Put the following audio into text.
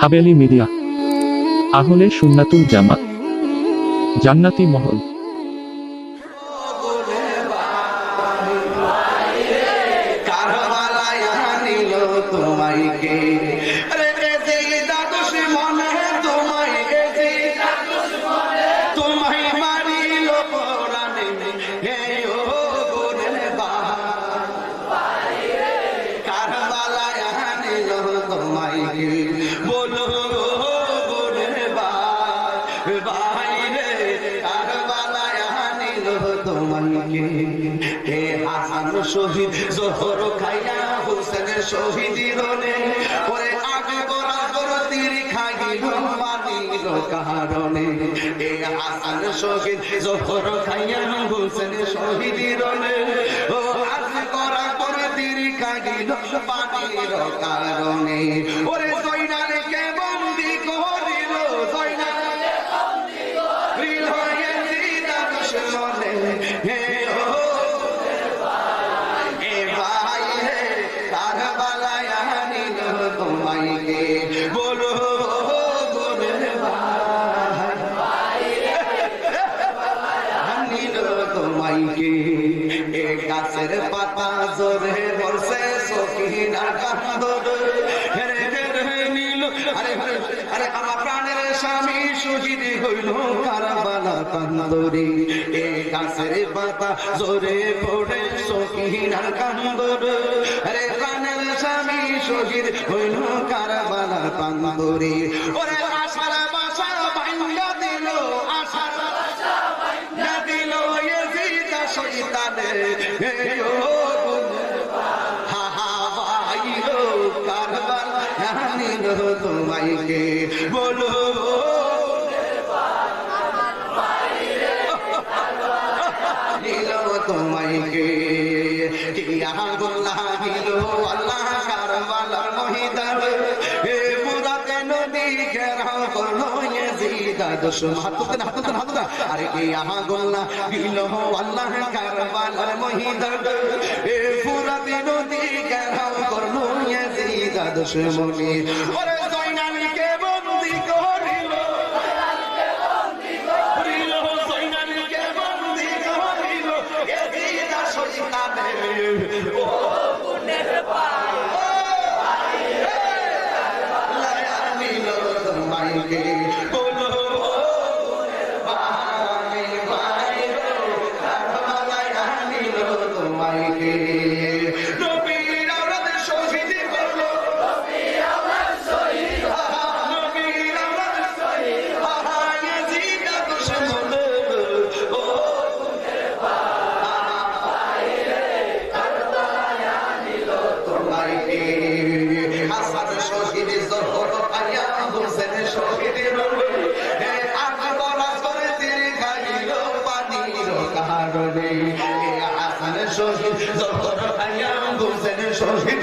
Haveli media. আহলে সুন্নাতুল জামাত। জান্নাতি মহল। বলো গোরে বা ভাই রে কারবালায় আনিল তোমায় কে হে হাসান শহীদ, জোহর খাইয়া হোসেন শহীদ রনে ওরে আগে গোরা গোরা তীর খাইল গাছের পাতা জোরে বর্ষে সখিনা কান্দর হেরে হেরে নীল। আরে আরে আরে, আমার প্রাণের স্বামী শহীদ হইল কারাবালা কান্দরে। এ গাছের পাতা জোরে পড়ে সখিনার কান্দর। আরে, প্রাণের স্বামী শহীদ হইল কারাবালা কান্দরে। ওরে শয়তানে হে ও হা হা ভাই ও কারবালা আনিল তোমায় কে বলো তোমায় কে দিল আল্লাহ কারবালার মহিদার ইয়াজিদা দুশমন হাতুতে না হাতুতে না হাতুতে না। আরে কিয়া গোল্লা দিল আল্লাহ কারবালার মহিদার হে মুরাতে নদী ঘেরাও করল ইয়াজিদা দুশমনি ওরে জয়নালকে কারণে হে হাসান শহীদ জহর আয়া হোসেন শহীদ